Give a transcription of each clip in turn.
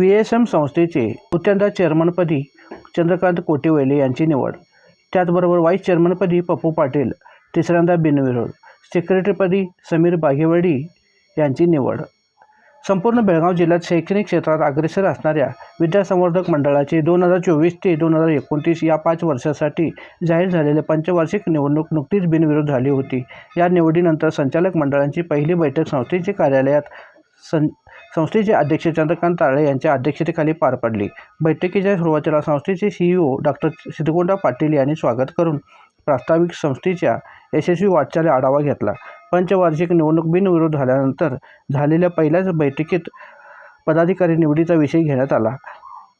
V S M संस्थेचे दुसऱ्यांदा चेअरमनपदी चंद्रकांत कोटेवेले यांची निवड. त्याचबरोबर व्हाईस चेअरमनपदी पप्पू पाटील तिसऱ्यांदा बिनविरोध. सेक्रेटरीपदी समीर बागेवडी यांची निवड. संपूर्ण बेळगाव जिल्ह्यात शैक्षणिक क्षेत्रात अग्रेसर असणाऱ्या विद्यासंवर्धक मंडळाची दोन हजार चोवीस ते दोन हजार एकोणतीस या पाच वर्षासाठी जाहीर झालेली पंचवार्षिक निवडणूक नुकतीच बिनविरोध झाली होती. या निवडीनंतर संचालक मंडळांची पहिली बैठक संस्थेच्या कार्यालयात सं संस्थेचे अध्यक्ष चंद्रकांत ताळे यांच्या अध्यक्षतेखाली पार पडली. बैठकीच्या सुरुवातीला संस्थेचे सीईओ डॉक्टर सिद्धगोंडा पाटील यांनी स्वागत करून प्रास्ताविक संस्थेच्या यशस्वी वाटचाली आढावा घेतला. पंचवार्षिक निवडणूक बिनविरोध झाल्यानंतर झालेल्या पहिल्याच बैठकीत पदाधिकारी निवडीचा विषय घेण्यात आला.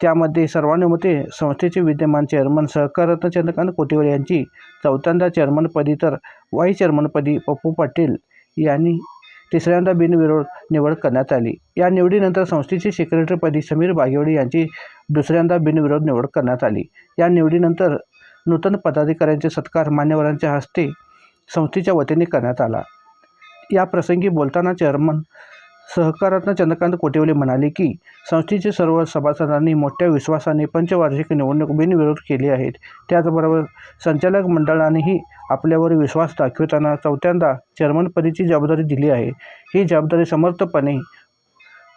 त्यामध्ये सर्वानुमते संस्थेचे विद्यमान चेअरमन सहकाररत्न चंद्रकांत कोटेवर यांची चौथ्यांदा चेअरमनपदी तर वाईस चेअरमनपदी पप्पू पाटील यांनी तिसऱ्यांदा बिनविरोध निवड करण्यात आली. या निवडीनंतर संस्थेचे सेक्रेटरीपदी समीर बागेवाडी यांची दुसऱ्यांदा बिनविरोध निवड करण्यात आली. या निवडीनंतर नूतन पदाधिकाऱ्यांचे सत्कार मान्यवरांच्या हस्ते संस्थेच्या वतीने करण्यात आला. या प्रसंगी बोलताना चेअरमन सहकाररत्न चंद्रकांत कोटेवले म्हणाले की संस्थेचे सर्व सभासदांनी मोठ्या विश्वासाने पंचवार्षिक निवडणूक बिनविरोध केली आहेत. त्याचबरोबर संचालक मंडळानेही आपल्यावर विश्वास दाखवताना चौथ्यांदा चेअरमनपदीची जबाबदारी दिली आहे. ही जबाबदारी समर्थपणे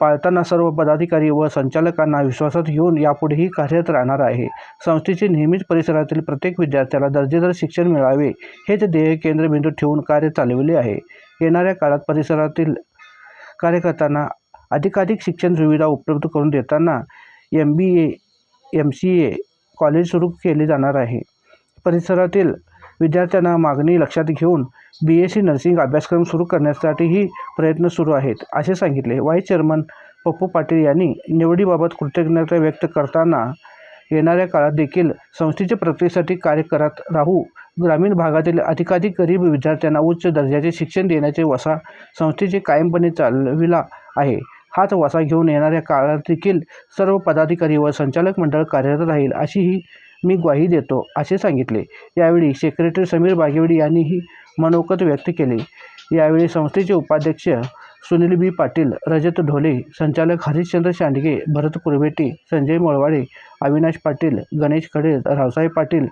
पाळताना सर्व पदाधिकारी व संचालकांना विश्वासात घेऊन यापुढेही कार्यरत राहणार आहे. संस्थेचे नेहमीच परिसरातील प्रत्येक विद्यार्थ्याला दर्जेदार शिक्षण मिळावे हेच ध्येय केंद्रबिंदू ठेवून कार्य चालविले आहे. येणाऱ्या काळात परिसरातील कार्यकर्त्यांना अधिकाधिक शिक्षण सुविधा उपलब्ध करून देताना M B A M C A college सुरू केले जाणार आहे. परिसरातील विद्यार्थ्यांना मागणी लक्षात घेऊन बी एस सी नर्सिंग अभ्यासक्रम सुरू करण्यासाठीही प्रयत्न सुरू आहेत असे सांगितले. व्हाईस चेअरमन पप्पू पाटील यांनी निवडीबाबत कृतज्ञता व्यक्त करताना येणाऱ्या काळात देखील संस्थेच्या प्रगतीसाठी कार्य करत राहू ग्रामीण भागातील अधिकाधिक गरीब विद्यार्थ्यांना उच्च दर्जाचे शिक्षण देण्याचे वसा संस्थेचे कायमपणे चालविला आहे. हाच वसा घेऊन येणाऱ्या काळात देखील सर्व पदाधिकारी व संचालक मंडळ कार्यरत राहील अशीही मी ग्वाही देतो असे सांगितले. यावेळी सेक्रेटरी समीर बागेवडी यांनीही मनोगत व्यक्त केले. यावेळी संस्थेचे उपाध्यक्ष सुनील बी. पाटील रजत ढोले संचालक हरिश्चंद्र शांडगे भरत कुरवेटे संजय मळवाडे अविनाश पाटील गणेश खडे रावसाहेब पाटील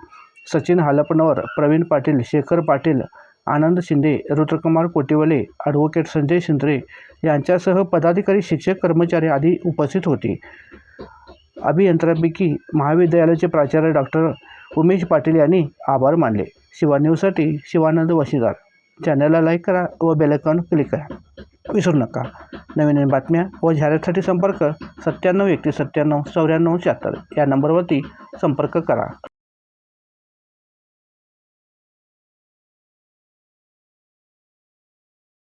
सचिन हालपनवर प्रवीण पाटील शेखर पाटील आनंद शिंदे रुद्रकुमार कोटिवले ॲडव्होकेट संजय शिंद्रे यांच्यासह पदाधिकारी शिक्षक कर्मचारी आदी उपस्थित होते. अभियंत्यांपैकी महाविद्यालयाचे प्राचार्य डॉक्टर उमेश पाटील यांनी आभार मानले. शिवा न्यूजसाठी शिवानंद वशीदार. चॅनलला लाईक करा व बेलायकॉन क्लिक करा. विसरू नका. नवीन नवीन बातम्या व जाहिरातीसाठी संपर्क सत्त्याण्णव एकतीस सत्त्याण्णव चौऱ्याण्णव शहात्तर या नंबरवरती संपर्क करा.